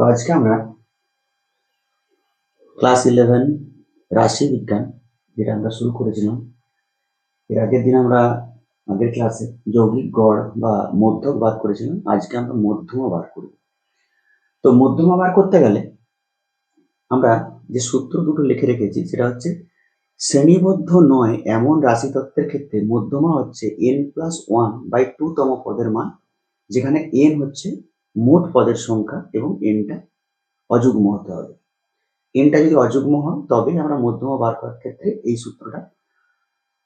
তো আজকে আমরা ক্লাস ইলেভেন রাশি বিজ্ঞান, যেটা আমরা শুরু করেছিলাম। এর আগের দিন আমরা আগের ক্লাসে যৌগিক গড় বা মধ্যক বার করেছিলাম। আজকে আমরা মধ্যমা বার করব। তো মধ্যমা বার করতে গেলে আমরা যে সূত্র দুটো লিখে রেখেছি, সেটা হচ্ছে শ্রেণীবদ্ধ নয় এমন রাশিতত্ত্বের ক্ষেত্রে মধ্যমা হচ্ছে N plus one by two তম পদের মান, যেখানে এন হচ্ছে মোট পদের সংখ্যা এবং এনটা অযুগ্ম হতে হবে। এনটা যদি অযুগ্ম হয়, তবেই আমরা মধ্যমা বার করার ক্ষেত্রে এই সূত্রটা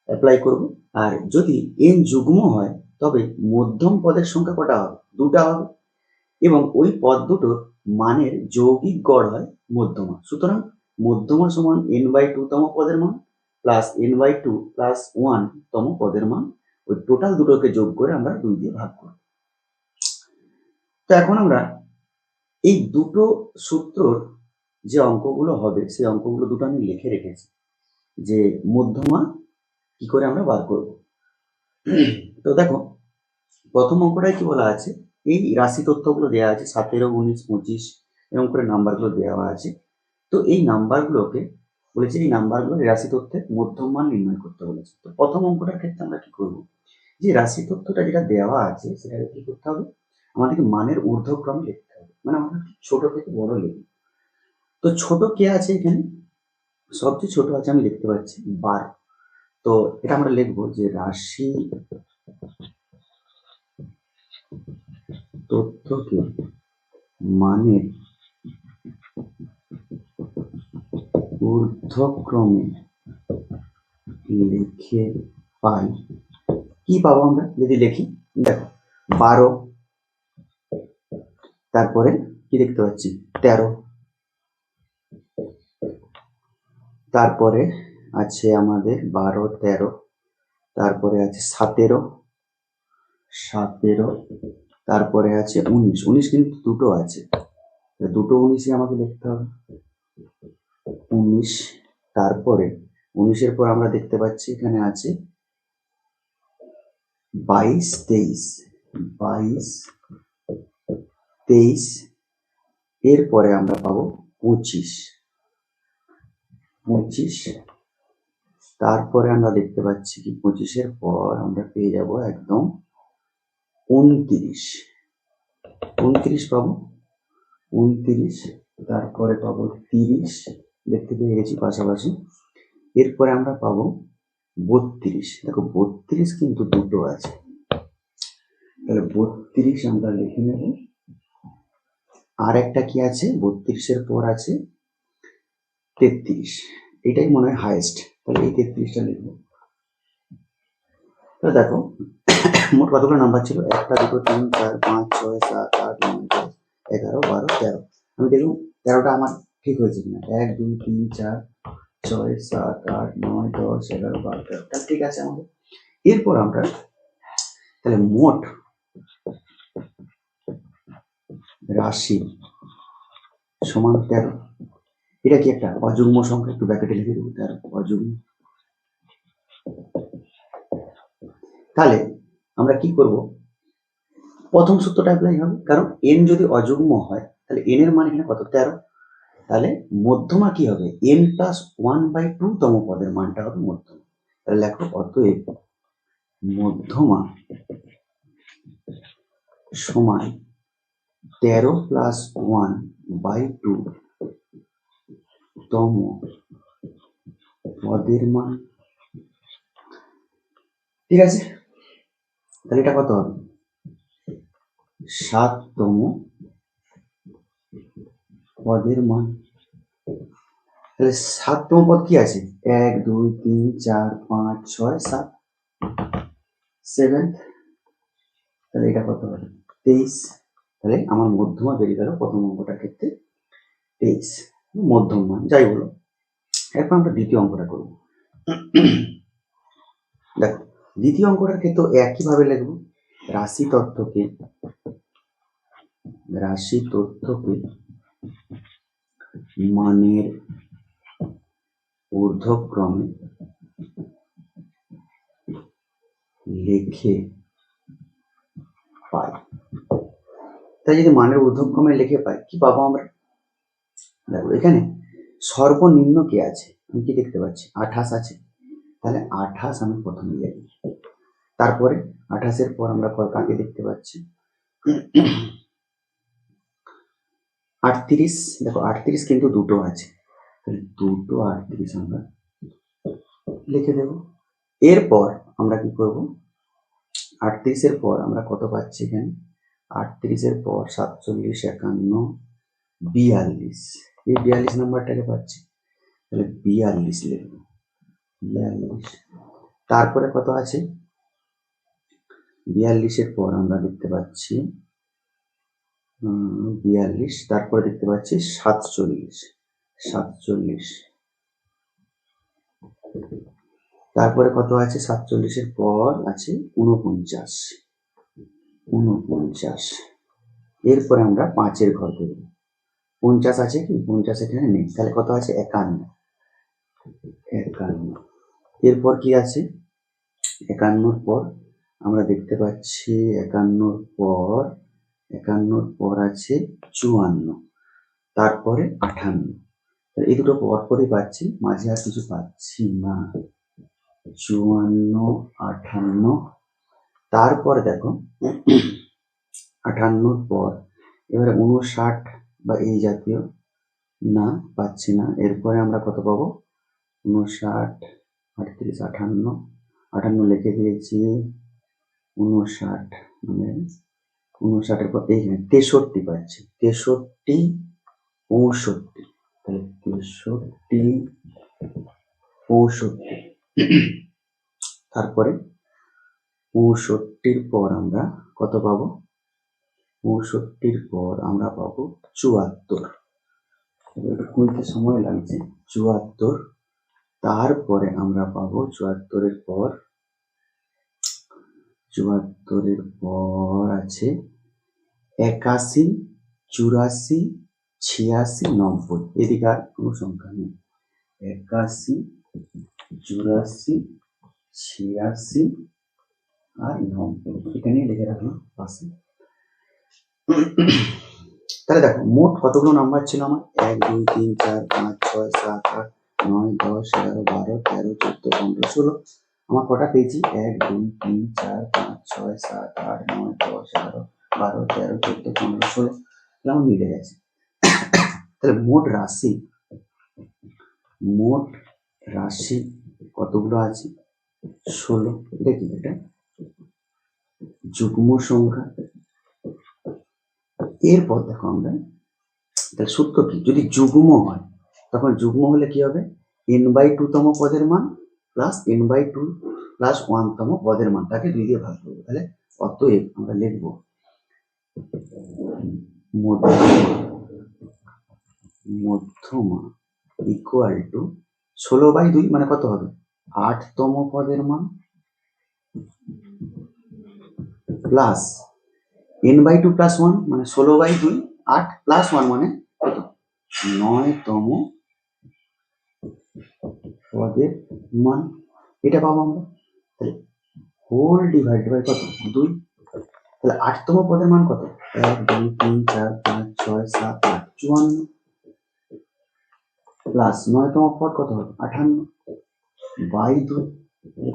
অ্যাপ্লাই করব। আর যদি এন যুগ্ম হয়, তবে মধ্যম পদের সংখ্যা কটা হবে? দুটা হবে। এবং ওই পদ দুটোর মানের যৌগিক গড় হয় মধ্যমা। সুতরাং মধ্যমা সমান এন বাই টু তম পদের মান plus N by two plus one তম পদের মান, ওই টোটাল দুটোকে যোগ করে আমরা দুই দিয়ে ভাগ করব। তো এখন আমরা এই দুটো সূত্রর যে অঙ্কগুলো হবে, সেই অঙ্কগুলো দুটো আমি লিখে রেখেছি যে মধ্যমা কি করে আমরা বার করব। তো দেখো, প্রথম অঙ্কটায় কি বলা আছে? এই রাশি তথ্যগুলো দেওয়া আছে, সতেরো, উনিশ, পঁচিশ, এরকম করে নাম্বারগুলো দেওয়া আছে। তো এই নাম্বারগুলোকে বলেছে, এই নাম্বারগুলো রাশি তথ্যের মধ্যম মান নির্ণয় করতে বলেছে। তো প্রথম অঙ্কটার ক্ষেত্রে আমরা কি করব? যে রাশি তথ্যটা যেটা দেওয়া আছে, সেটাকে কি করতে হবে? আমাদেরকে মানের ঊর্ধ্বক্রমে লিখতে হবে। মানে আমরা ছোট থেকে বড় লিখব। তো ছোট কে আছে এখানে? সবচেয়ে ছোট আছে আমি লিখতে পাচ্ছি বারো। তো এটা আমরা লিখব যে রাশি তথ্যকে মানের ঊর্ধ্বক্রমে লিখে পাই। কি পাবো আমরা? যদি লিখি, দেখো, বারো তারপরে কি দেখতে পাচ্ছি? তেরো। তারপরে আছে আমাদের বারো, তেরো। তারপরে আছে সতেরো। সতেরো। তারপরে আছে উনিশ। উনিশ কিন্তু দুটো আছে। দুটো উনিশই আমাকে দেখতে হবে। উনিশ। তারপরে উনিশের পর আমরা দেখতে পাচ্ছি এখানে আছে বাইশ, তেইশ। বাইশ তেইশ, এরপরে আমরা পাবো পঁচিশ। পঁচিশ, তারপরে আমরা দেখতে পাচ্ছি কি পঁচিশের পর আমরা পেয়ে যাব একদম উনত্রিশ। উনত্রিশ পাবো। উনত্রিশ, তারপরে পাবো তিরিশ, দেখতে পেয়ে গেছি পাশাপাশি। এরপরে আমরা পাবো বত্রিশ। দেখো, বত্রিশ কিন্তু দুটো আছে। তাহলে বত্রিশ আমরা লিখে নেব। আর একটা কি আছে? বত্রিশের পর আছে তেত্রিশ। এটাই মনে হয় হাইয়েস্ট তাহলে এই তেত্রিশটা লিখব। তো দেখো, মোট কতগুলো নাম্বার ছিল? একটা, দুটো, তিন, চার, পাঁচ, ছয়, সাত, আট, নয়, দশ, এগারো, বারো, তেরো। আমি দেখলাম তেরোটা আমার ঠিক হয়েছে কিনা? এক, দুই, তিন, চার, ছয়, সাত, আট, নয়, দশ, এগারো, বারো, তেরো। তাহলে ঠিক আছে আমাদের। এরপর আমরা, তাহলে মোট রাশি সমান তেরো। এটা কি একটা অযুগ্ম সংখ্যা? একটু ব্যাকেটে লিখে দেবো, তেরো। অযুগ্ম। তাহলে আমরা কি করব? প্রথম সূত্রটা অ্যাপ্লাই হবে, কারণ এন যদি অযুগ্ম হয়, তাহলে এন এর মান এখানে কত? তেরো। তাহলে মধ্যমা কি হবে? N plus one by two তম পদের মানটা হবে মধ্যমা। তাহলে লেখো, অতএব মধ্যমা সমান তেরো প্লাস ওয়ান বাই টু তম পদের মান। ঠিক আছে? তাহলে এটা কত হবে? সাততম পদের মান। তাহলে সাততম পদ কি আছে? এক, দুই, তিন, চার, পাঁচ, ছয়, সাত। সেভেন তাহলে এটা কত হবে? তেইশ। তাহলে আমার মধ্যমা বেরিয়ে গেল প্রথম অঙ্কটার ক্ষেত্রে। তেইশ মধ্যম মান যাই বলো। এরপর আমরা দ্বিতীয় অঙ্কটা করব। দেখো, দ্বিতীয় অঙ্কটার ক্ষেত্রে একইভাবে লিখব। রাশি তত্ত্বকে, রাশি তথ্যকে মানের ঊর্ধ্বক্রমে লিখে পাই। তাই যদি মানের ঊর্ধ্বক্রমে লিখে পাই, কি পাবো আমরা? দেখো, এখানে সর্বনিম্ন কি আছে? আমি কি দেখতে পাচ্ছি? আঠাশ আছে। তাহলে আঠাশ আমি প্রথমে লিখি তারপরে আঠাশের পর আমরা কাকে দেখতে পাচ্ছি? আটত্রিশ। দেখো, আটত্রিশ কিন্তু দুটো আছে। তাহলে দুটো আটত্রিশ আমরা লিখে দেব। এরপর আমরা কি করব? আটত্রিশের পর আমরা কত পাচ্ছি এখানে? আটত্রিশের পর সাতচল্লিশ, একান্ন, বিয়াল্লিশ। এই বিয়াল্লিশ নাম্বারটাকে পাচ্ছি। তাহলে বিয়াল্লিশ লিখব। বিয়াল্লিশ। তারপরে কত আছে? বিয়াল্লিশের পর আমরা দেখতে পাচ্ছি বিয়াল্লিশ। তারপরে দেখতে পাচ্ছি সাতচল্লিশ। সাতচল্লিশ। তারপরে কত আছে? সাতচল্লিশের পর আছে উনপঞ্চাশ উনপঞ্চাশ এরপরে আমরা পাঁচের ঘর দেব। পঞ্চাশ আছে কি? পঞ্চাশ এখানে নেই। তাহলে কত আছে? একান্ন। একান্ন। এরপর কি আছে? একান্নর পর আমরা দেখতে পাচ্ছি একান্নর পর একান্নর পর আছে চুয়ান্ন। তারপরে আঠান্ন। এই দুটো পর পরই পাচ্ছি, মাঝে আর কিছু পাচ্ছি না। চুয়ান্ন, আঠান্ন তারপরে দেখো আঠান্নর পর, এবারে উনষাট বা এই জাতীয়, না, পাচ্ছি না। এরপরে আমরা কত পাবো? উনষাট আটত্রিশ, আঠান্ন। আঠান্ন লিখে দিয়েছি উনষাট মানে উনষাটের পর এইখানে তেষট্টি পাচ্ছি। তেষট্টি পঁয়ষট্টি তাহলে তেষট্টি পঁয়ষট্টি তারপরে পঁয়ষট্টির পর আমরা কত পাবো? পঁয়ষট্টির পর আমরা পাবো চুয়াত্তর। খুলতে সময় লাগছে? চুয়াত্তর। তারপরে আমরা পাবো চুয়াত্তরের পর। চুয়াত্তরের পর আছে একাশি, চুরাশি, ছিয়াশি, নব্বই। এদিকে আর কোনো সংখ্যা নেই। একাশি, চুরাশি, ছিয়াশি আর নব্বই এখানে লিখে রাখলাম পাশে তাহলে দেখো, মোট কতগুলো নাম্বার ছিল আমার? এক, দুই, তিন, চার, পাঁচ, ছয়, সাত, আট, নয়, দশ, এগারো, বারো, তেরো, চোদ্দ, পনেরো, ষোলো। আমার কটা পেয়েছি? এক, দুই, তিন, চার, পাঁচ, ছয়, সাত, আট, নয়, দশ, এগারো, বারো, তেরো, চোদ্দ, পনেরো, ষোলো। তাহলে আমার মিলে গেছে। তাহলে মোট রাশি মোট রাশি কতগুলো আছে? ষোলো। দেখি এটা? যুগ্ম সংখ্যা। এরপর দেখো আমরা, তাহলে সূত্র কি? যদি যুগ্ম হয়, তখন যুগ্ম হলে কি হবে? এন বাই টু তম পদের মান plus N by two plus one তম পদের মান, তাকে দুই দিয়ে ভাগ করব। তাহলে অতএব আমরা লিখব, মধ্যমা ইকুয়াল টু ষোলো বাই দুই মানে কত হবে? আটতম পদের মান। Plus N by two plus one মানে ষোলো বাই দুই, আট প্লাস ওয়ান মানে কত? নয়তম পদের মান। এটা পাবো আমরা। তাহলে হোল ডিভাইড বাই কত? দুই। তাহলে আটতম পদের মান কত? এক, দুই, তিন, চার, পাঁচ, ছয়, সাত, আট, চুয়ান্ন। প্লাস নয়তম পদ কত হবে? আঠান্ন। বাই দুই।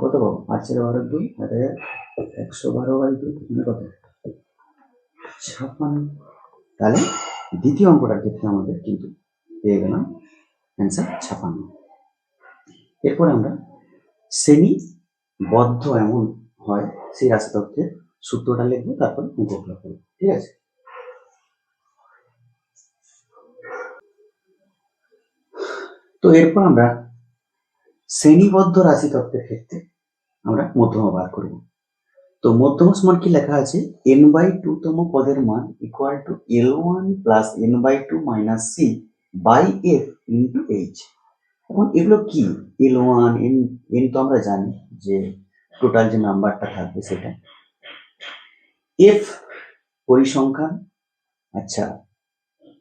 কত পাবো চার বারো দুই, হাজার একশো বারো বাই দুই কত? ছাপ্পান্ন। তাহলে দ্বিতীয় অঙ্কটার ক্ষেত্রে আমাদের কিন্তু পেয়ে গেলাম অ্যান্সার ছাপান্ন এরপরে আমরা শ্রেণি বদ্ধ এমন হয় সেই রাশি তত্ত্বের সূত্রটা লিখব, তারপর অঙ্কগুলো করব, ঠিক আছে? তো এরপর আমরা শ্রেণীবদ্ধ রাশি তত্ত্বের ক্ষেত্রে আমরা মধ্যমা বার করব। তো মধ্যমা সমান কি লেখা আছে? এন বাই টু তম পদের মান equal to L one plus N by two minus C by F into H এখন এগুলো কি? এল ওয়ান এন এন তো আমরা জানি যে টোটাল যে নাম্বারটা থাকবে সেটা। এফ পরিসংখ্যান আচ্ছা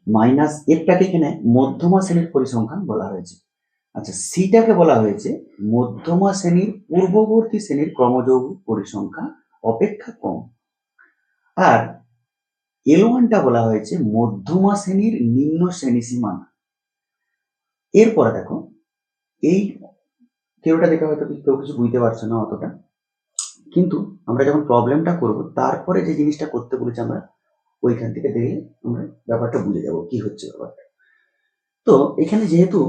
মাইনাস এফটাকে এখানে মধ্যমা শ্রেণির পরিসংখ্যান বলা হয়েছে। আচ্ছা সিটাকে বলা হয়েছে মধ্যমা শ্রেণির পূর্ববর্তী শ্রেণির ক্রমযৌগিক পরিসংখ্যা অপেক্ষা কম। আর এল ওয়ানটা বলা হয়েছে মধ্যমা শ্রেণির নিম্ন শ্রেণি সীমানা। এরপরে দেখো, এই কেউটা দেখে হয়তো কেউ কিছু বুঝতে পারছ না অতটা। কিন্তু আমরা যখন প্রবলেমটা করব, তারপরে যে জিনিসটা করতে বলেছি আমরা, ওইখান থেকে দেখে আমরা ব্যাপারটা বুঝে যাব, কি হচ্ছে ব্যাপারটা। তো এখানে যেহেতু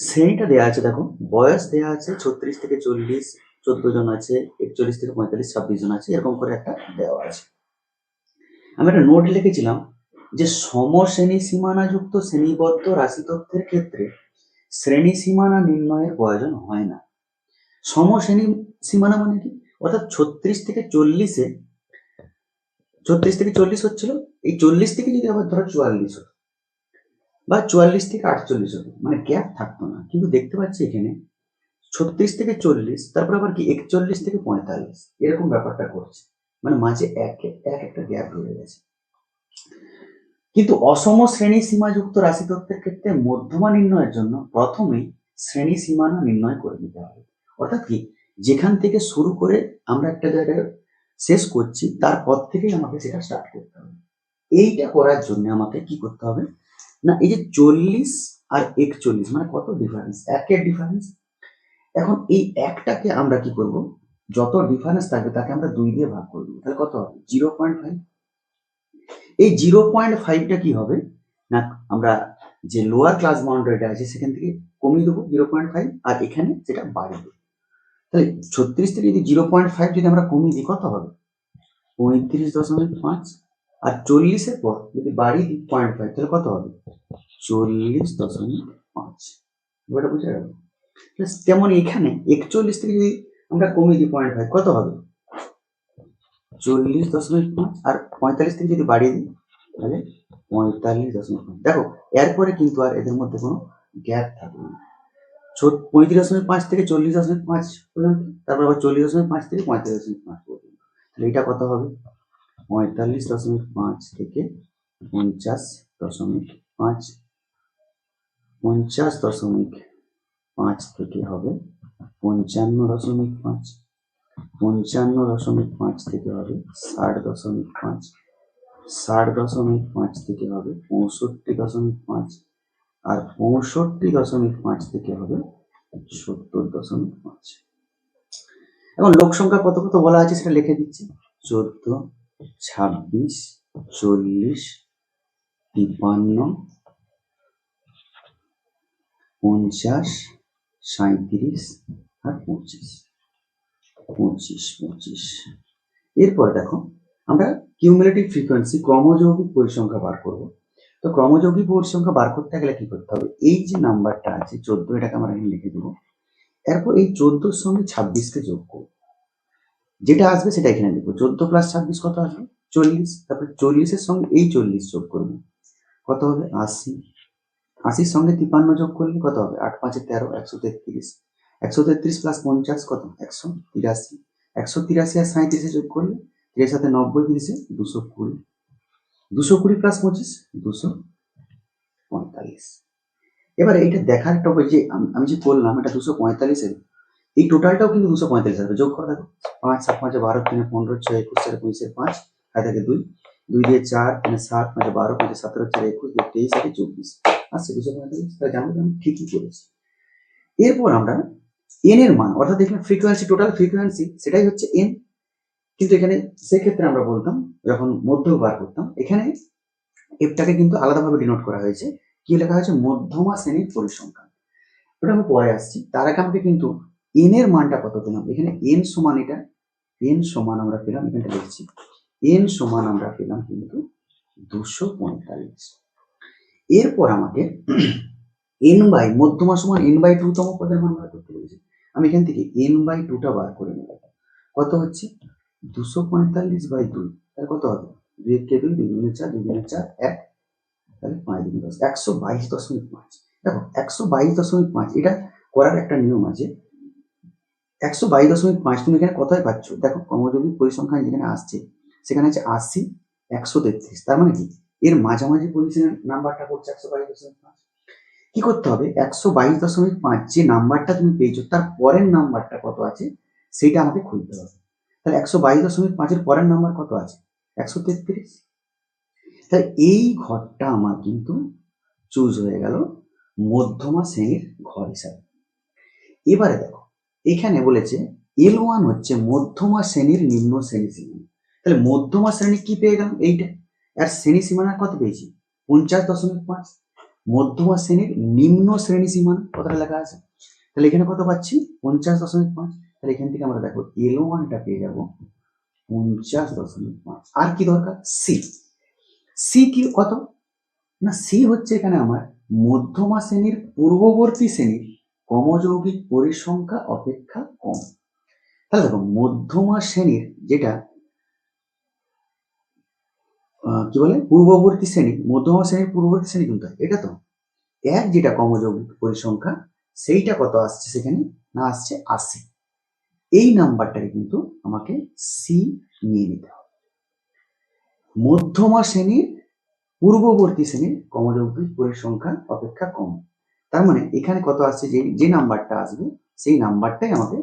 শ্রেণীটা দেওয়া আছে, দেখো। বয়স দেওয়া আছে ছত্রিশ থেকে চল্লিশ, চোদ্দ জন আছে, একচল্লিশ থেকে পঁয়তাল্লিশ, ছাব্বিশ জন আছে, এরকম করে একটা দেওয়া আছে। আমি একটা নোট লিখেছিলাম যে সমশ্রেণী সীমানাযুক্ত শ্রেণীবদ্ধ রাশি তথ্যের ক্ষেত্রে শ্রেণি সীমানা নির্ণয়ের প্রয়োজন হয় না। সমশ্রেণী সীমানা মানে কি? অর্থাৎ ছত্রিশ থেকে চল্লিশে, ছত্রিশ থেকে চল্লিশ হচ্ছিল, এই চল্লিশ থেকে যদি আবার ধরো চুয়াল্লিশ হতো বা চুয়াল্লিশ থেকে আটচল্লিশ হতো মানে গ্যাপ থাকতো না। কিন্তু দেখতে পাচ্ছি এখানে ছত্রিশ থেকে চল্লিশ, তারপর আবার কি একচল্লিশ থেকে পঁয়তাল্লিশ, এরকম ব্যাপারটা করছে। মানে মাঝে এক এক একটা গ্যাপ রয়ে গেছে। কিন্তু অসম শ্রেণি সীমাযুক্ত রাশি তত্ত্বের ক্ষেত্রে মধ্যমা নির্ণয়ের জন্য প্রথমেই শ্রেণি সীমানা নির্ণয় করে নিতে হবে। অর্থাৎ কি, যেখান থেকে শুরু করে আমরা একটা জায়গায় শেষ করছি, তারপর থেকেই আমাকে সেটা স্টার্ট করতে হবে। এইটা করার জন্য আমাকে কি করতে হবে? না, এই যে চল্লিশ আর একচল্লিশ মানে কত ডিফারেন্স একের ডিফারেন্স এখন এই একটাকে আমরা কি করব? যত ডিফারেন্স থাকবে তাকে আমরা দুই দিয়ে ভাগ করে দেবো। তাহলে কত হবে? জিরো পয়েন্ট ফাইভ এই জিরো পয়েন্ট ফাইভটা কি হবে? না, আমরা যে লোয়ার ক্লাস বাউন্ডারিটা আছে সেখান থেকে কমিয়ে দেবো জিরো পয়েন্ট ফাইভ আর এখানে সেটা বাড়িয়ে দেবো। তাহলে ছত্রিশ থেকে যদি জিরো পয়েন্ট ফাইভ যদি আমরা কমিয়ে দিই, কত হবে? পঁয়ত্রিশ দশমিক পাঁচ। আর চল্লিশের পর যদি বাড়িয়ে দিই পয়েন্ট ফাইভ তাহলে কত হবে? চল্লিশ দশমিক পাঁচ। এবারটা বুঝে গেল? তেমন এখানে একচল্লিশ থেকে যদি আমরা কমিয়ে দিই পয়েন্ট ফাইভ কত হবে? চল্লিশ দশমিক পাঁচ আর পঁয়তাল্লিশ থেকে যদি বাড়িয়ে দিই, তাহলে পঁয়তাল্লিশ দশমিক পাঁচ। দেখো, এরপরে কিন্তু আর এদের মধ্যে কোনো গ্যাপ থাকবে না। পঁয়ত্রিশ দশমিক পাঁচ থেকে চল্লিশ দশমিক পাঁচ পর্যন্ত, তারপর আবার চল্লিশ দশমিক পাঁচ থেকে পঁয়তাল্লিশ দশমিক পাঁচ পর্যন্ত। তাহলে এটা কত হবে? পঁয়তাল্লিশ দশমিক পাঁচ থেকে পঞ্চাশ দশমিক পাঁচ, পঞ্চাশ দশমিক পাঁচ থেকে হবে পঞ্চান্ন দশমিক পাঁচ, পঞ্চান্ন দশমিক পাঁচ থেকে হবে ষাট দশমিক পাঁচ, ষাট দশমিক পাঁচ থেকে হবে পঁয়ষট্টি দশমিক পাঁচ আর পঁয়ষট্টি দশমিক পাঁচ থেকে হবে সত্তর দশমিক পাঁচ। এখন লোক সংখ্যা কত কত বলা আছে সেটা লিখে দিচ্ছি। চোদ্দ ছাব্বিশ, চল্লিশ, তিপ্পান্ন, পঞ্চাশ সাঁত্রিশ আর পঁচিশ। পঁচিশ পঁচিশ। এরপর দেখো, আমরা কিউমুলেটিভ ফ্রিকোয়েন্সি ক্রমযৌগিক পরিসংখ্যা বার করব। তো ক্রমযৌগিক পরিসংখ্যা বার করতে গেলে কি করতে হবে? এই যে নাম্বারটা আছে, চোদ্দ এটাকে আমরা এখানে লিখে দেবো। এরপর এই চোদ্দোর সঙ্গে ছাব্বিশকে যোগ করব। যেটা আসবে সেটা এখানে লিখব। চোদ্দ প্লাস ছাব্বিশ কত আসবে? চল্লিশ। তারপরে চল্লিশের সঙ্গে এই চল্লিশ যোগ করব। কত হবে? আশি। আশির সঙ্গে তিপ্পান্ন যোগ করলে কত হবে? আট পাঁচে তেরো, একশো তেত্রিশ। একশো তেত্রিশ প্লাস পঞ্চাশ কত? একশো তিরাশি। একশো তিরাশি আর সাঁত্রিশে যোগ করলে এর সাথে নব্বই, তিরিশে দুশো কুড়ি। দুশো কুড়ি প্লাস পঁচিশ, দুশো পঁয়তাল্লিশ। এবার এইটা দেখার একটা যে আমি যে করলাম এটা দুশো পঁয়তাল্লিশের এই টোটালটাও কিন্তু দুশো পঁয়তাল্লিশ হবে যোগ করে দেখো, পাঁচ, সাত, পাঁচে, বারো, তিনে পনেরো, ছয়, একুশ চারে পঁচিশে পাঁচ আর থেকে দুই দুই দিয়ে চার, তিনে সাত, পাঁচে, বারো, পাঁচে, সতেরো, চারে, একুশ দিয়ে তেইশ থেকে চব্বিশ। আসছে দুশো পঁয়তাল্লিশ, তাহলে জানব আমি ঠিকই করেছি। এরপর আমরা এন এর মান, অর্থাৎ এখানে ফ্রিকোয়েন্সি টোটাল ফ্রিকোয়েন্সি সেটাই হচ্ছে এন কিন্তু এখানে সেক্ষেত্রে আমরা বলতাম, যখন মধ্য বার করতাম, এখানে এফটাকে কিন্তু আলাদাভাবে ডিনোট করা হয়েছে। কি লেখা হয়েছে? মধ্যমা শ্রেণির পরিসংখ্যান। ওটা আমি পরে আসছি। তার আগে আমাকে কিন্তু এন এর মানটা কত পেলাম? এখানে এন সমান এটা এন সমান আমরা পেলাম, এখানটা লিখছি এন সমান আমরা পেলাম কিন্তু দুশো পঁয়তাল্লিশ। এরপর আমাকে এন বাই মধ্যমা সমান এন বাই টু তম পদের মান বার করতে বলেছে। আমি এখান থেকে এন বাই টুটা বার করে নেব। কত হচ্ছে? দুশো পঁয়তাল্লিশ বাই দুই তাহলে কত হবে? দুই এক কে দুই দুই দুগুণে চার, দুই দুগুণে চার, এক। তাহলে পাঁচ দুই দশ। একশো বাইশ দশমিক পাঁচ। দেখো, একশো বাইশ দশমিক পাঁচ, এটা করার একটা নিয়ম আছে। একশো বাইশ দশমিক পাঁচ, তুমি এখানে কোথায় পাচ্ছ? দেখো কর্মযোগী পরিসংখ্যান যেখানে আসছে, সেখানে আছে আশি, একশো তেত্রিশ। তার মানে কি? এর মাঝামাঝি পজিশনের নাম্বারটা করছে একশো বাইশ দশমিক পাঁচ। কি করতে হবে? একশো বাইশ দশমিক পাঁচ যে নাম্বারটা তুমি পেয়েছ, তার পরের নাম্বারটা কত আছে? সেটা আমাকে খুঁজতে হবে। তাহলে একশো বাইশ দশমিক পাঁচের পরের নাম্বার কত আছে? একশো তেত্রিশ। তাহলে এই ঘরটা আমার কিন্তু চুজ হয়ে গেল মধ্যমা শ্রেণির ঘর হিসাবে। এবারে দেখো এখানে বলেছে এল ওয়ান হচ্ছে মধ্যমা শ্রেণির নিম্ন শ্রেণি সীমানা তাহলে মধ্যমা শ্রেণি কি পেয়ে গেলাম? এইটা। আর শ্রেণি সীমানা কত পেয়েছি? পঞ্চাশ দশমিক পাঁচ। মধ্যমা শ্রেণির নিম্ন শ্রেণি সীমানা কতটা লেখা আছে। তাহলে এখানে কত পাচ্ছি? পঞ্চাশ দশমিক পাঁচ। তাহলে এখান থেকে আমরা দেখো এল ওয়ানটা পেয়ে যাব পঞ্চাশ দশমিক পাঁচ। আর কি দরকার? সি সি কি কত? না সি হচ্ছে এখানে আমার মধ্যমা শ্রেণির পূর্ববর্তী শ্রেণির কমযৌগিক পরিসংখ্যা অপেক্ষা কম। তাহলে দেখো, মধ্যমা শ্রেণির যেটা কি বলে? পূর্ববর্তী শ্রেণি, মধ্যমা শ্রেণির পূর্ববর্তী শ্রেণি কিন্তু এটা তো। এক যেটা কমযৌগিক পরিসংখ্যা, সেইটা কত আসছে সেখানে? না আসছে আশি এই নাম্বারটাকে কিন্তু আমাকে সি নিয়ে নিতে হবে। মধ্যমা শ্রেণির পূর্ববর্তী শ্রেণির কমযৌগিক পরিসংখ্যা অপেক্ষা কম। তার মানে এখানে কত আসছে? যে যে নাম্বারটা আসবে, সেই নাম্বারটাই আমাকে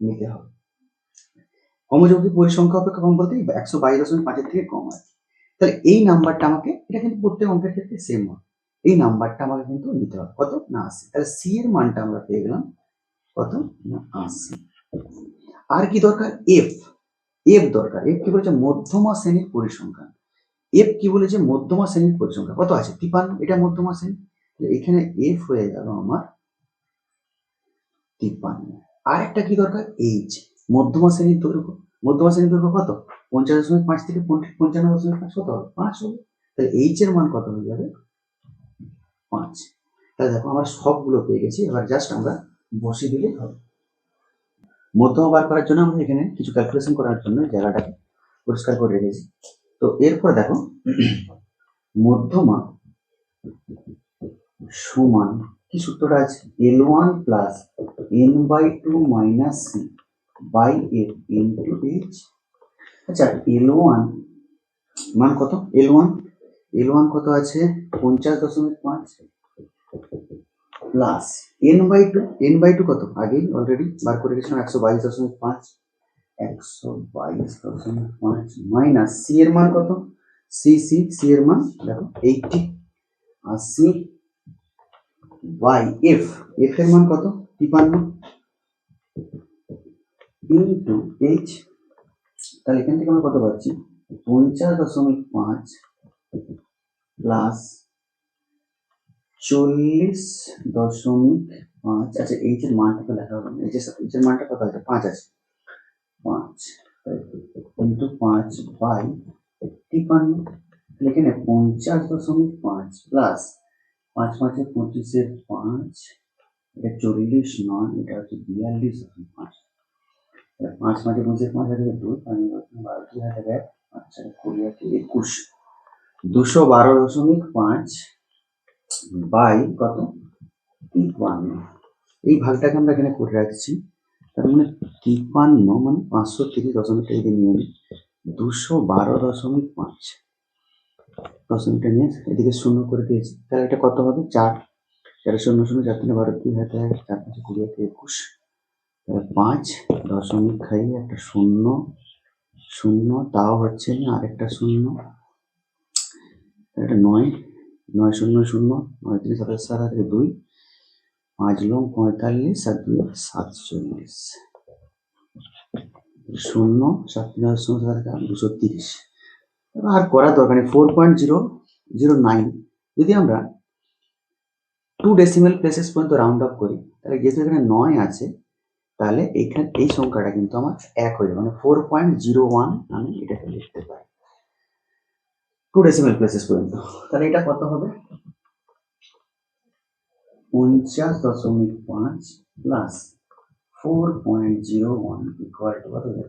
নিতে হবে। কমযৌগিক পরিসংখ্যা অপেক্ষা কম বলতে একশো বাইশ দশমিক পাঁচের থেকে কম আছে। তাহলে এই নাম্বারটা আমাকে, এটা কিন্তু প্রত্যেক অঙ্কের ক্ষেত্রে সেম হয় এই নাম্বারটা আমাকে কিন্তু নিতে হবে। কত? না আশি। তাহলে সি এর মানটা আমরা পেয়ে গেলাম। কত? না আশি। আর কি দরকার? এফ এফ দরকার। এফ কি বলেছে? মধ্যমা শ্রেণির পরিসংখ্যান। এফ কি বলেছে? মধ্যমা শ্রেণির পরিসংখ্যান। কত আছে? তিপান্ন। এটা মধ্যমা শ্রেণি। এখানে এফ হয়ে গেল আমার তিপ্পান্ন। আর একটা কি দরকার? এইচ মধ্যমা শ্রেণির দৈর্ঘ্য। মধ্যমা শ্রেণির দৈর্ঘ্য কত? পঞ্চাশ দশমিক পাঁচ থেকে পঞ্চান্ন দশমিক পাঁচ, কত হবে? পাঁচ হবে। তাহলে এইচ এর মান কত হয়ে যাবে? পাঁচ। তাহলে দেখো আমরা সবগুলো পেয়ে গেছি। এবার জাস্ট আমরা বসে দিলেই হবে। মধ্যমা বার করার জন্য আমরা এখানে কিছু ক্যালকুলেশন করার জন্য জায়গাটাকে পরিষ্কার করে রেখেছি। তো এরপরে দেখো, মধ্যমা সমান, কি সূত্রটা আছে? L one plus N by two minus C by F into H আচ্ছা এল ওয়ান মান কত? এল ওয়ান এল ওয়ান কত আছে? পঞ্চাশ দশমিক পাঁচ। Plus N by two N by two কত? আগেই অলরেডি বার করে গেছিলাম একশো বাইশ দশমিক পাঁচ। একশো বাইশ দশমিক পাঁচ মাইনাস সি এর মান কত? সি সি সি এর মান, দেখো এইটি আর আশি বাই এফ এফ এর মান কত? তিপান্ন। ইন্টু এইচ তাহলে এখান থেকে আমরা কত পাচ্ছি? পঞ্চাশ দশমিক পাঁচ প্লাস চল্লিশ দশমিক পাঁচ। আচ্ছা এইচ এর মানটা তো লেখা হবে না। এইচ এর এইচ এর মানটা কত আছে? পাঁচ আছে। পাঁচ। ইন্টু পাঁচ বাই তিপান্ন। এখানে পঞ্চাশ দশমিক পাঁচ প্লাস পাঁচ পাঁচে পঁচিশের পাঁচ, এটা চল্লিশ নয়, এটা হচ্ছে বিয়াল্লিশ দশমিক পাঁচ। পাঁচ পাঁচে পঁচিশ পাঁচ হাজার দুই দশমিক বারো, দুই হাজার এক, পাঁচ কুড়ি হাজার একুশ। দুশো বারো দশমিক পাঁচ বাই কত? তিপ্পান্ন। এই ভাগটাকে আমরা এখানে করে রাখছি। তার মানে তিপ্পান্ন মানে পাঁচশো তিরিশ দশমিকটা যদি নিয়ে নিই। দুশো বারো দশমিক পাঁচ। দশমিকটা নিয়ে এদিকে শূন্য করে দিয়েছি। তাহলে এটা কত হবে? চার। চার শূন্য শূন্য, চার তিনে বারো দুই হাতে চার পাঁচে কুড়ি হাতে একুশ। তাহলে পাঁচ, দশমিক খাই, একটা শূন্য শূন্য, তাও হচ্ছে না, আরেকটা শূন্য। এটা নয় নয় শূন্য শূন্য, নয় তিন সাতাশ, সাত হাতে দুই, পাঁচ লং পঁয়তাল্লিশ, আর দুই সাতচল্লিশ। শূন্য, সাত তিন শূন্য, সাত দুশো তিরিশ। আর করার দরকার নেই four point zero zero nine যদি আমরা টু ডেসিমেল প্লেসেস পর্যন্ত রাউন্ড অফ করি, তাহলে যেহেতু এখানে নয় আছে, তাহলে এইখানে এই সংখ্যাটা কিন্তু আমার এক হয়ে যাবে মানে ফোর পয়েন্ট জিরো ওয়ান আমি এটাকে লিখতে পারি। টু ডেসিমেল প্লেসেস পর্যন্ত। তাহলে এটা কত হবে? পঞ্চাশ দশমিক পাঁচ plus four point zero one equal to কত হবে?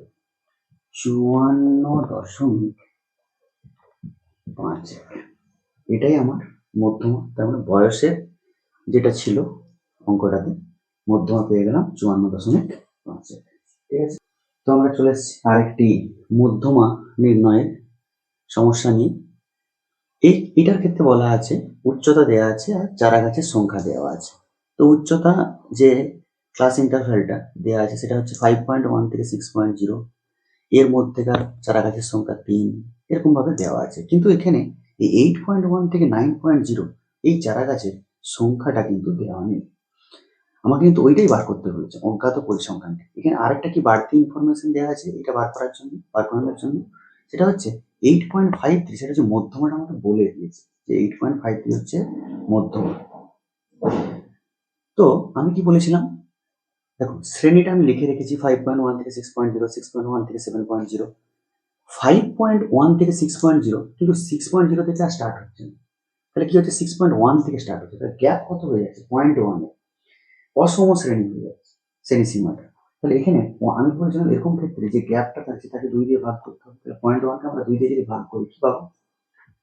চুয়ান্ন দশমিক পাঁচ। এটাই আমার মধ্যমা। তার মানে বয়সের যেটা ছিল অঙ্কটাতে মধ্যমা পেয়ে গেলাম চুয়ান্ন দশমিক পাঁচ। ঠিক আছে? তো আমরা চলে এসেছি আরেকটি মধ্যমা নির্ণয়ের সমস্যা নিয়ে। এই এটার ক্ষেত্রে বলা আছে উচ্চতা দেওয়া আছে আর চারা গাছের সংখ্যা দেওয়া আছে। তো উচ্চতা যে ক্লাস ইন্টারভ্যালটা দেওয়া আছে সেটা হচ্ছে ফাইভ পয়েন্ট ওয়ান থেকে সিক্স পয়েন্ট জিরো এর মধ্যেকার চারা গাছের সংখ্যা তিন। এরকম ভাবে দেওয়া আছে। কিন্তু এখানে এই এইট পয়েন্ট ওয়ান থেকে নাইন পয়েন্ট জিরো এই চারা গাছের সংখ্যাটা কিন্তু দেওয়া নেই। আমাকে কিন্তু ওইটাই বার করতে হয়েছে, অজ্ঞাত পরিসংখ্যানটি এখানে আরেকটা কি বাড়তি ইনফরমেশন দেওয়া আছে? এটা বার করার জন্য, বার করানোর জন্য? সেটা হচ্ছে এইট পয়েন্ট ফাইভ থ্রি সেটা হচ্ছে মধ্যমাটা আমাকে বলে দিয়েছে যে এইট পয়েন্ট ফাইভ থ্রি হচ্ছে মধ্যমা। তো আমি কি বলেছিলাম? দেখো, শ্রেণীটা আমি লিখে রেখেছি ফাইভ পয়েন্ট ওয়ান থেকে six point zero six point one থেকে seven point zero five point one থেকে সিক্স পয়েন্ট জিরো কিন্তু সিক্স পয়েন্ট জিরো থেকে আর স্টার্ট হচ্ছে না। তাহলে কি হচ্ছে? সিক্স পয়েন্ট ওয়ান থেকে স্টার্ট হচ্ছে। তাহলে গ্যাপ কত হয়ে যাচ্ছে? পয়েন্ট ওয়ানে অসম শ্রেণি হয়ে যাচ্ছে, শ্রেণি সীমাটা। তাহলে এখানে আমি বলেছিলাম এরকম ক্ষেত্রে যে গ্যাপটা থাকছে তাকে দুই দিয়ে ভাগ করতে হবে। তাহলে পয়েন্ট ওয়ানকে আমরা দুই দিয়ে যদি ভাগ করি, কি পাবো?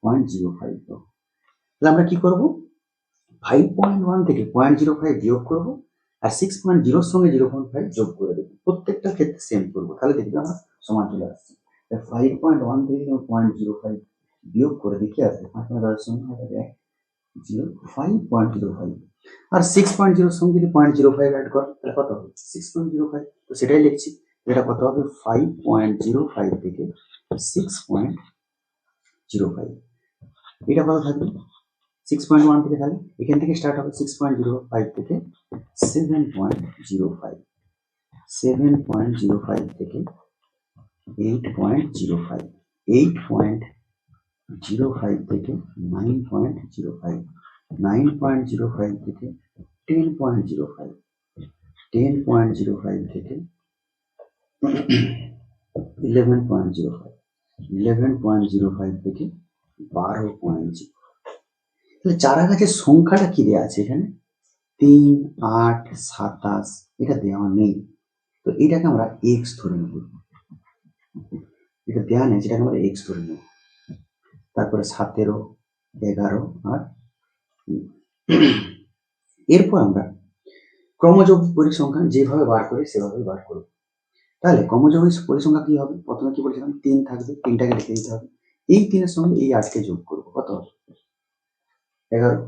পয়েন্ট জিরো ফাইভ পাবো। তাহলে আমরা কি করব? ফাইভ পয়েন্ট ওয়ান থেকে পয়েন্ট জিরো ফাইভ বিয়োগ করব আর সিক্স পয়েন্ট জিরোর সঙ্গে জিরো পয়েন্ট ফাইভ যোগ করে দেবো। প্রত্যেকটা ক্ষেত্রে সেম করব। তাহলে দেখবি আমরা সমান চলে আসছে। ফাইভ পয়েন্ট ওয়ান থেকে যদি পয়েন্ট জিরো ফাইভ বিয়োগ করে দেখি আসবে পাঁচ পয়েন্ট হবে এক, zero five point zero five আর সিক্স পয়েন্ট জিরোর সঙ্গে যদি পয়েন্ট জিরো ফাইভ অ্যাড করো, তাহলে কত হবে? সিক্স পয়েন্ট জিরো ফাইভ তো সেটাই লিখছি, এটা কত হবে? ফাইভ পয়েন্ট জিরো ফাইভ থেকে সিক্স পয়েন্ট জিরো ফাইভ এটা কত থাকবে? সিক্স পয়েন্ট ওয়ান থেকে তাহলে এখান থেকে স্টার্ট হবে সিক্স পয়েন্ট জিরো ফাইভ থেকে seven point zero five seven point zero five থেকে eight point zero five eight point zero five থেকে nine point zero five nine point zero five থেকে ten point zero five ten point zero five থেকে eleven point zero five eleven point zero five থেকে বারো point zero তাহলে চারা গাছের সংখ্যাটা কি দেওয়া আছে এখানে? তিন, আট, সাতাশ, এটা দেওয়া নেই। তো এটাকে আমরা এক্স ধরে নেব। এটা দেওয়া নেই, যেটাকে আমরা এক্স ধরে নেব। তারপরে সতেরো, এগারো আর এরপর আমরা ক্রমযৌগিক পরিসংখ্যান যেভাবে বার করি সেভাবে বার করব। তাহলে ক্রমযৌগিক পরিসংখ্যা কি হবে? প্রথমে কি বলেছিলাম? তিন থাকবে, তিনটাকে লিখে দিতে হবে। এই তিনের সঙ্গে এই আটকে যোগ করব, কত হবে? এগারো।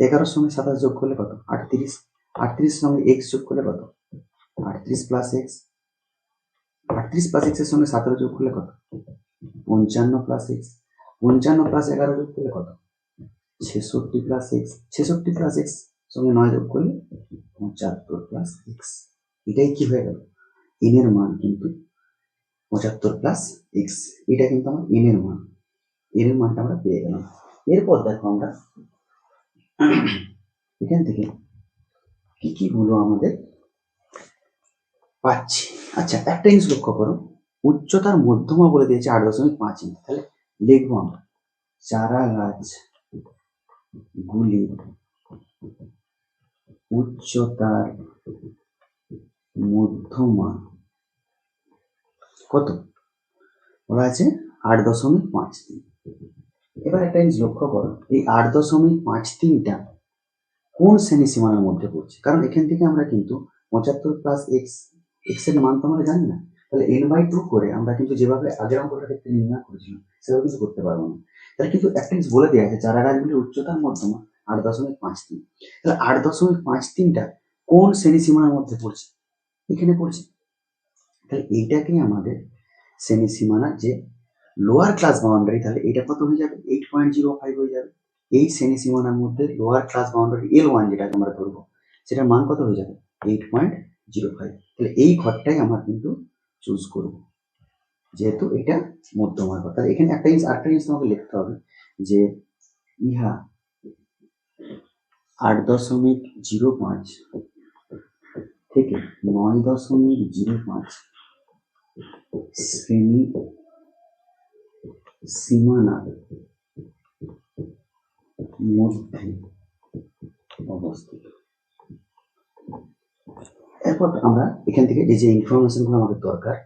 এগারোর সঙ্গে সাতাশ যোগ করলে কত? আটত্রিশ। আটত্রিশের সঙ্গে এক্স যোগ করলে কত? আটত্রিশ প্লাস এক্স আটত্রিশ প্লাস এক্সের সঙ্গে সতেরো যোগ করলে কত? পঞ্চান্ন প্লাস এক্স পঞ্চান্ন প্লাস এগারো যোগ করলে কত? ছেষট্টি প্লাস এক্স ছেষট্টি প্লাস এক্স সঙ্গে নয় যোগ করলে পঁচাত্তর প্লাস এক্স এটাই কি হয়ে গেল? এনের মান কিন্তু পঁচাত্তর প্লাস এক্স এটা কিন্তু আমার এনের মান। এন এর মানটা আমরা পেয়ে গেলাম। এরপর দেখো আমরা এখান থেকে কি কি গুলো আমাদের পাচ্ছি। আচ্ছা একটা জিনিস লক্ষ্য করো। উচ্চতার মধ্যমা বলে দিয়েছে আট দশমিক পাঁচ ইঞ্চি। তাহলে লিখব আমরা, চারা গাছ গুলি উচ্চতার মধ্যমা কত? বলা আছে আট দশমিক পাঁচ তিন। এবার একটা জিনিস লক্ষ্য করো, এই আট দশমিক পাঁচ তিনটা কোন শ্রেণি সীমানার মধ্যে পড়ছে? কারণ এখান থেকে আমরা কিন্তু পঁচাত্তর প্লাস এক্স এক্সের মান তো আমরা জানি না। তাহলে এন বাই টু করে আমরা কিন্তু যেভাবে আগের অঙ্কটা ক্ষেত্রে নির্ণয় করেছিলাম, সেভাবে কিছু করতে পারব না। তাহলে কিন্তু একটা জিনিস বলে দেওয়া আছে, চারা গাছগুলির উচ্চতার মধ্যমা আট দশমিক পাঁচ তিন। তাহলে আট দশমিক পাঁচ তিনটা কোন শ্রেণি সীমানার মধ্যে পড়ছে? এখানে পড়ছে। তাহলে এইটাকেই আমাদের শ্রেণি সীমানা যে লোয়ার ক্লাস বাউন্ডারি তাহলে এটা কত হয়ে যাবে? এইট পয়েন্ট জিরো ফাইভ হয়ে যাবে। এই শ্রেণি সীমানার মধ্যে lower class boundary L one যেটাকে আমরা ধরবো, সেটার মান কত হয়ে যাবে? এইট পয়েন্ট জিরো ফাইভ তাহলে এই ঘরটাই আমরা কিন্তু চুজ করব। যেহেতু এটা মধ্যমার ঘর, তাহলে এখানে একটা জিনিস, আরেকটা জিনিস তোমাকে লিখতে হবে যে ইহা আট দশমিক জিরো পাঁচ থেকে নয় দশমিক জিরো পাঁচ শ্রেণি সীমানার মধ্যে অবস্থিত। এরপর আমরা এখান থেকে যে যে ইনফরমেশনগুলো আমাদের দরকার,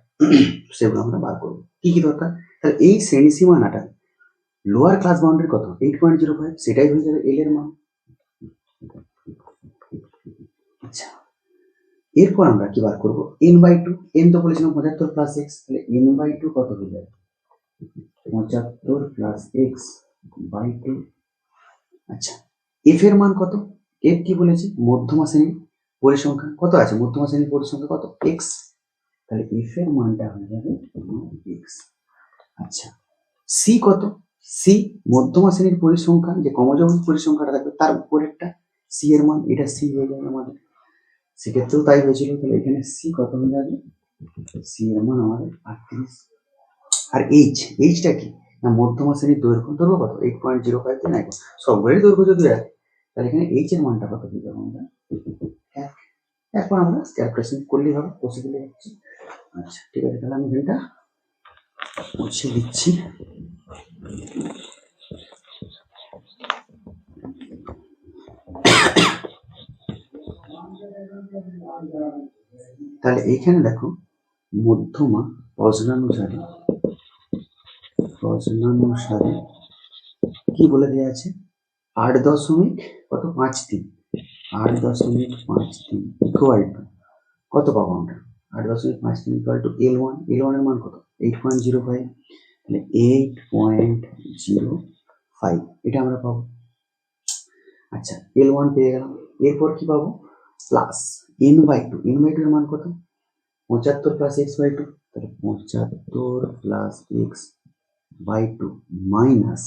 সেগুলো আমরা বার করব। কি কি দরকার? তাহলে এই শ্রেণি সীমানাটা লোয়ার ক্লাস বাউন্ডারি কত? এইট পয়েন্ট জিরো ফাইভ সেটাই হয়ে যাবে এল এর মান। আচ্ছা। এরপর আমরা কি বার করব? এন বাই টু এন তো বলেছিলাম পঁচাত্তর প্লাস এক্স তাহলে এন বাই টু কত হয়ে যাবে? পঁচাত্তর প্লাস এক্স বাই টু আচ্ছা। এফ এর মান কত? এফ কি বলেছে? মধ্যমা শ্রেণির পরিসংখ্যান কত আছে? মধ্যমা শ্রেণির পরিসংখ্যা কত? এক্স তাহলে এফ এর মানটা হয়ে যাবে এক্স আচ্ছা সি কত? সি মধ্যমা শ্রেণির পরিসংখ্যান যে কমজোর পরিসংখ্যাটা থাকবে, তার উপরেরটা সি এর মান, এটা সি হয়ে যাবে আমাদের। সেক্ষেত্রেও তাই হয়েছিল, তাহলে এখানে সি কত হয়ে যাবে? সি এর মান আমাদের আটত্রিশ। আর এইচ এইচটা কি? না, মধ্যমা শ্রেণির দৈর্ঘ্য দৈর্ঘ্য কত? এইট পয়েন্ট জিরো ফাইভ সবগুলোরই দৈর্ঘ্য যদি এক তাহলে এখানে এইচ এর মানটা কত পেয়ে যাব আমরা এখন আমরা ক্যালকুলেশন করলেই হবে পসিবল হচ্ছে। আচ্ছা ঠিক আছে, তাহলে আমি এখানটা মুছে দিচ্ছি। তাহলে এইখানে দেখো, মধ্যমা প্রশ্নানুসারে প্রশ্নানুসারে কি বলে দেওয়া আছে? আট দশমিক কত? পাঁচ তিন। আট দশমিক পাঁচ তিন ইকুয়াল টু কত পাবো আমরা? আট দশমিক পাঁচ তিন equal to L one L ওয়ানের মান কত? এইট পয়েন্ট জিরো ফাইভ তাহলে এইট পয়েন্ট জিরো ফাইভ এটা আমরা পাবো। আচ্ছা এল ওয়ান পেয়ে গেলাম। এরপর কি পাবো? Plus N by two N by এর মান কত? পঁচাত্তর প্লাস এক্স বাই টু তাহলে পঁচাত্তর plus X by two minus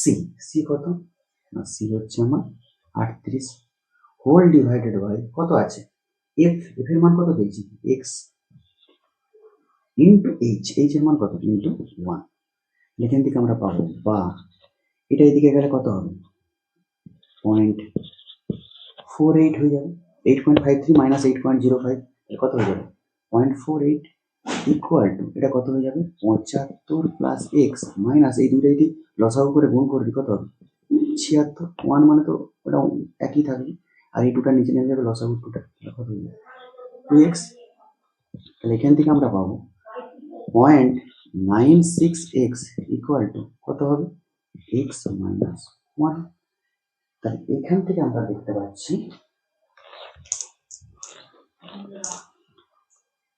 C C কত? সি হচ্ছে আমার আটত্রিশ হোল ডিভাইডেড বাই কত আছে? এফ এফ এর মান কত পেয়েছি? এক্স ইন্টু এইচ এইচ এর মান কত? ইন্টু ওয়ান এখান থেকে আমরা পাবো বা এটা এদিকে গেলে কত হবে? পয়েন্ট ফোর এইট হয়ে যাবে। Eight point five three minus eight point zero five কত হয়ে যাবে? Point four eight equal to এটা কত হয়ে যাবে? পঁচাত্তর প্লাস এক্স মাইনাস এই দুটো যদি লসাগু করে গুণ করে কত হবে? ছিয়াত্তর ওয়ান মানে তো ওটা একই থাকবে। আর এই দুটা নিচে নেমে যাবে লসাগু টুটা টু এক্স তাহলে এখান থেকে আমরা পাবো point nine six X equal to কত হবে? এক্স মাইনাস ওয়ান তাহলে এখান থেকে আমরা দেখতে পাচ্ছি,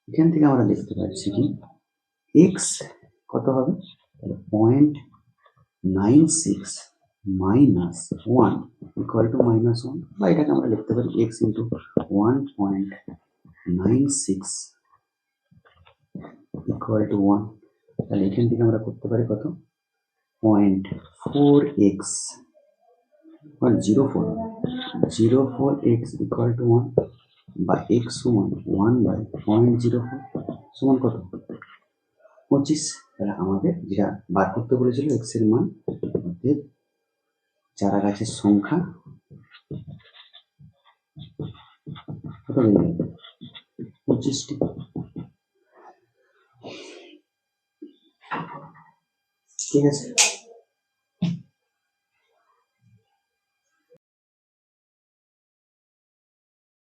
এখান থেকে আমরা দেখতে পাচ্ছি কি? এক্স কত হবে? তাহলে point nine six minus one equal to minus one বা এটাকে আমরা লিখতে পারি X into one point nine six equal to one তাহলে এখান থেকে আমরা করতে পারি কত? Point four X zero four zero four X equal to one বা এক্স সমান one by point zero four সমান কত? পঁচিশ। তাহলে আমাদের যেটা বার করতে বলেছিল এক্সের মান, অর্থাৎ চারা গাছের সংখ্যা পঁচিশটি। ঠিক আছে।